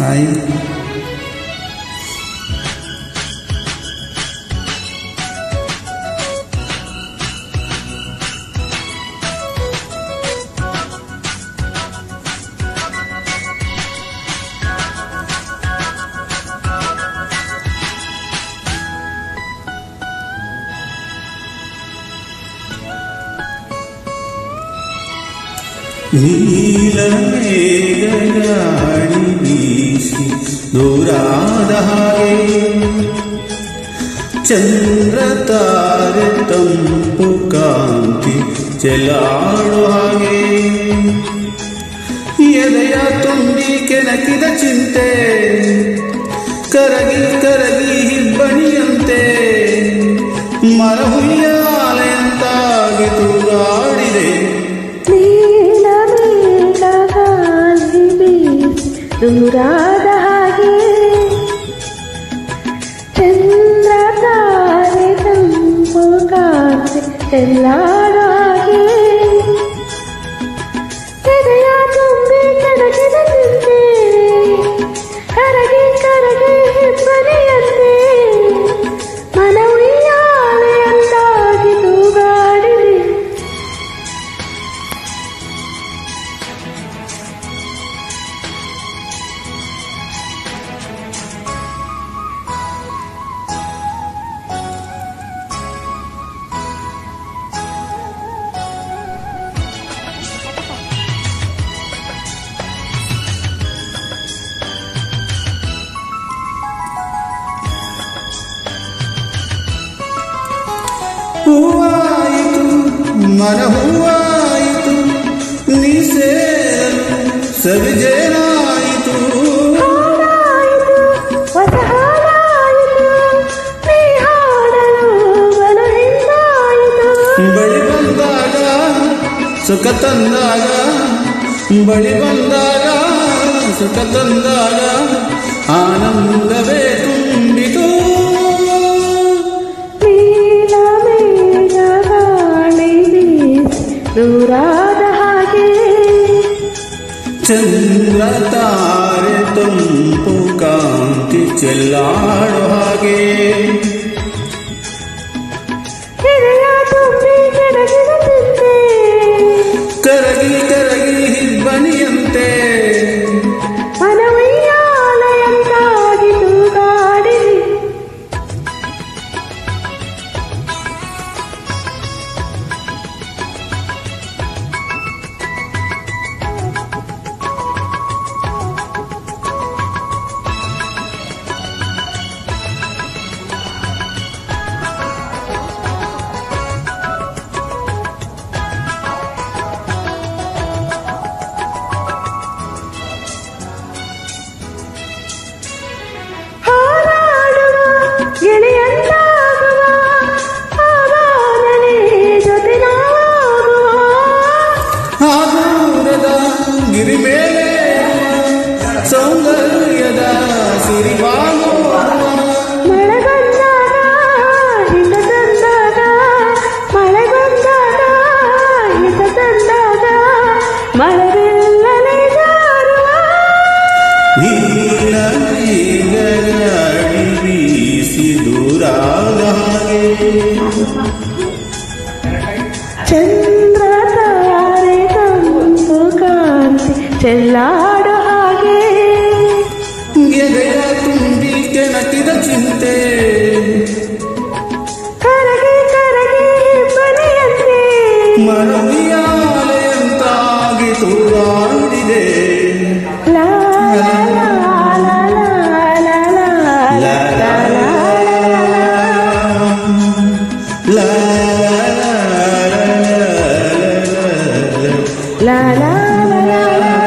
Aí നീലമേഘാണി വീശി ദൂരാധാരേ ചന്ദ്രതാരതമ്പു കാന്തി ದೂರಾದ ಹಾಗೆ ಚಂದ್ರ ತಾರೆ ತಂಪು ಕಾಂತಿ ಚೆಲ್ಲಾಡೋ ಹಾಗೆ ಎದೆಯ ತುಂಬಿ ಕೆಣಕಿದ ಚಿಂತೆ ಕರಗಿ ಕರಗಿ ಹಿಬ್ಬನಿಯಂತೆ మన ಹೂವಾಯಿತು ನೀ ಸೇರು ಸವಿಜೇನಾಯಿತು ಬಳಿ ಬಂದಾಗ ಸುಖ ತಂದಾಗ ಬಳಿ ಬಂದಾಗ ಸುಖ ತಂದಾಗ ಆನಂದ ಚಂದ್ರತಾರೆ ತಂಪು ಕಾಂತಿ ಚೆಲ್ಲಾಡೋ ಹಾಗೆ ಕರಗಿ ಕರಗಿ ನೀಲ ಮೇಘಗಾಡಿ ಬೀಸಿ ದೂರಾದ ಹಾಗೆ ಚಂದ್ರ ತಾರೆ ತಂಪು ಕಾಂತಿ ಚೆಲ್ಲಾಡೋ ಹಾಗೆ ಎದೆಯ ತುಂಬಿ ಕೆಣಕಿದ ಚಿಂತೆ ಕರಗಿ ಕರಗಿ ಬನೆಯಂತೆ Música